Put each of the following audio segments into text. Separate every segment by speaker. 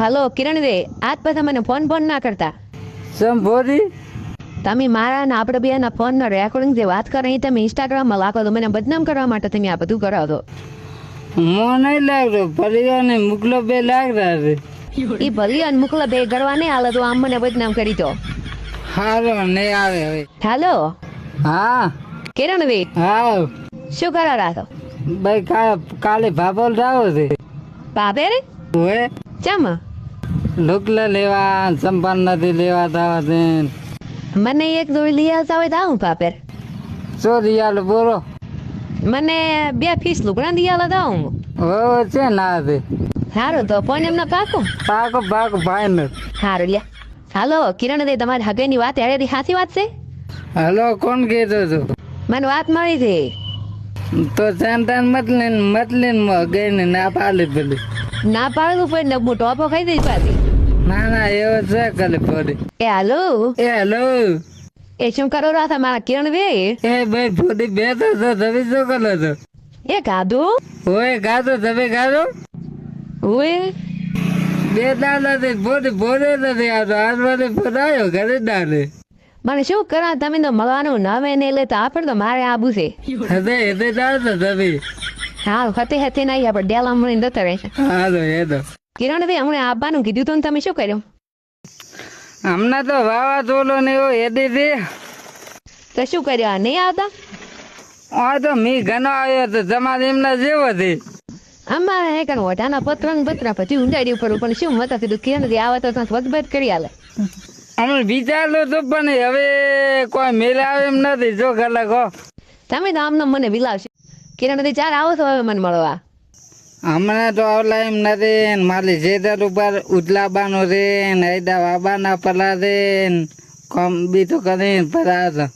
Speaker 1: હાલો કિરણ રે આજ પછી મને ફોન ફોન ના કરતા.
Speaker 2: સમ ભોરી
Speaker 1: તમે મારા અને આપણે બેના ફોનનો રેકોર્ડિંગ જે વાત કરે એ તમે ઇન્સ્ટાગ્રામમાં લાખો તો મને બદનામ કરવા માટે તમે આ બધું કરો છો.
Speaker 2: નહીં લાગતો પરિવારને મુકલો બે લાગતા છે
Speaker 1: એ ભલિયાન મુકલો બે ગરવા નહીં હાલે તો આમ મને બદનામ કરી દો.
Speaker 2: હારો નહીં આવે હવે.
Speaker 1: હાલો?
Speaker 2: હા.
Speaker 1: કિરણ રે
Speaker 2: હા.
Speaker 1: શું કરો રાખો
Speaker 2: ભાઈ કાલે ભાભોલ જાવ છે.
Speaker 1: ભાભે રે ચમ?
Speaker 2: લુકલા લેવા સંભાળ નથી લેવા દાવા છે.
Speaker 1: મને એક દોડી લઈ આવતા હોય તો આવું પાપેર?
Speaker 2: સો રિયાલ બોલો.
Speaker 1: મને બે ફીસ લુગડા લઈ આવતા તો
Speaker 2: ઓ છે ના દે
Speaker 1: સારું તો પણ એમને પાકો?
Speaker 2: પાકો પાકો ને
Speaker 1: સારું લ્યા. હાલો કિરણ દે તમારી હગેની વાત એડેથી સાચી વાત છે?
Speaker 2: હાલો કોણ કહેતો હતો?
Speaker 1: મને વાત મળી છે.
Speaker 2: તો સંતાન મતલીન મતલીન ગઈને ના પાલે પેલી.
Speaker 1: ના પાડું પણ ને હું ટોપો ખાઈ દઈશ પાછી.
Speaker 2: ના ના એવો છે કાલે પડી
Speaker 1: એ હાલો?
Speaker 2: એ હેલો.
Speaker 1: એ શું કરો રહ્યા હતા મારા કિરણ વે?
Speaker 2: એ ભાઈ ફોડી બેઠો છો તમે શું કરો છો?
Speaker 1: એ ગાધું?
Speaker 2: ઓય ગાતો તમે ગાતો
Speaker 1: ઓય.
Speaker 2: બે દાદાથી ફોડી ફોડે નથી આવતો મને ફોડાયો ઘરે ડાલે
Speaker 1: મને શું કરા તમે તો મળવાનું નવે ને એટલે તો આપણે તો મારે આબુ છે.
Speaker 2: હતે હતે ચાલતો તમે.
Speaker 1: હા હતે હતે નહીં આપણે ડેલા મળીને જતા રહેશે.
Speaker 2: હાલો એ તો
Speaker 1: કિરણ ભાઈ હમણાં આવવાનું કીધું તું તમે શું કર્યું?
Speaker 2: હમણાં તો વાવા ચોલો ને એવો હેડી દે
Speaker 1: તો શું કર્યો? નહીં આવતા?
Speaker 2: આ તો મી ઘણો આવ્યો તો તમારે એમના જેવો હતી
Speaker 1: અમારે હે કણ ઓઢાના પત્ર ને પત્ર પછી ઊંડાડી ઉપર પણ શું મતા કીધું કે નથી આવે તો વચબચ કરી આલે.
Speaker 2: અમે વિચારલો તો પણ હવે કોઈ મેળ આવે એમ નથી. જો કલાક હો.
Speaker 1: તમે તો આમનો મને વિલાવશો. કિરણ ભાઈ ચાલ આવો છો હવે મને મળવા.
Speaker 2: હમણાં તો આવલા એમ નથી મારી જેદર ઉપર ઉજલાબાનો છે ને હૈદા બાબાના પલા રેન કોમ બી તો કરીને પરા હતા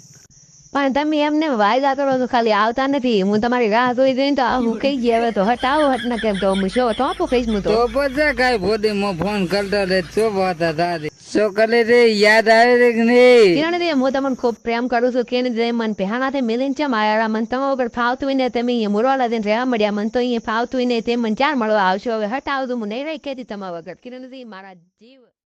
Speaker 1: પણ તમે એમને વાયદા કરો તો ખાલી આવતા નથી. હું તમારી રાહ જોઈ જઈને તો હું કઈ ગયા હવે તો હટાવો હટ ના કેમ તો હું શો તો આપો કહીશ હું તો.
Speaker 2: પછી કઈ ભોદી ફોન કરતો રે શું વાત તારી શું રે, યાદ આવે રે કે નહીં
Speaker 1: કિરણ દે હું તમને ખૂબ પ્રેમ કરું છું કે જે મન પહેણાથી મિલીને ચમ આયા મન તમારા વગર ફાવતું હોય ને તમે અહીંયા મોરવાલા દઈને રહેવા મળ્યા મન તો અહીંયા ફાવતું હોય ને તે મને ચાર મળવા આવશો, હવે હટાવતું હું નહીં રહી કહેતી તમારા વગર. કિરણ મારા જીવ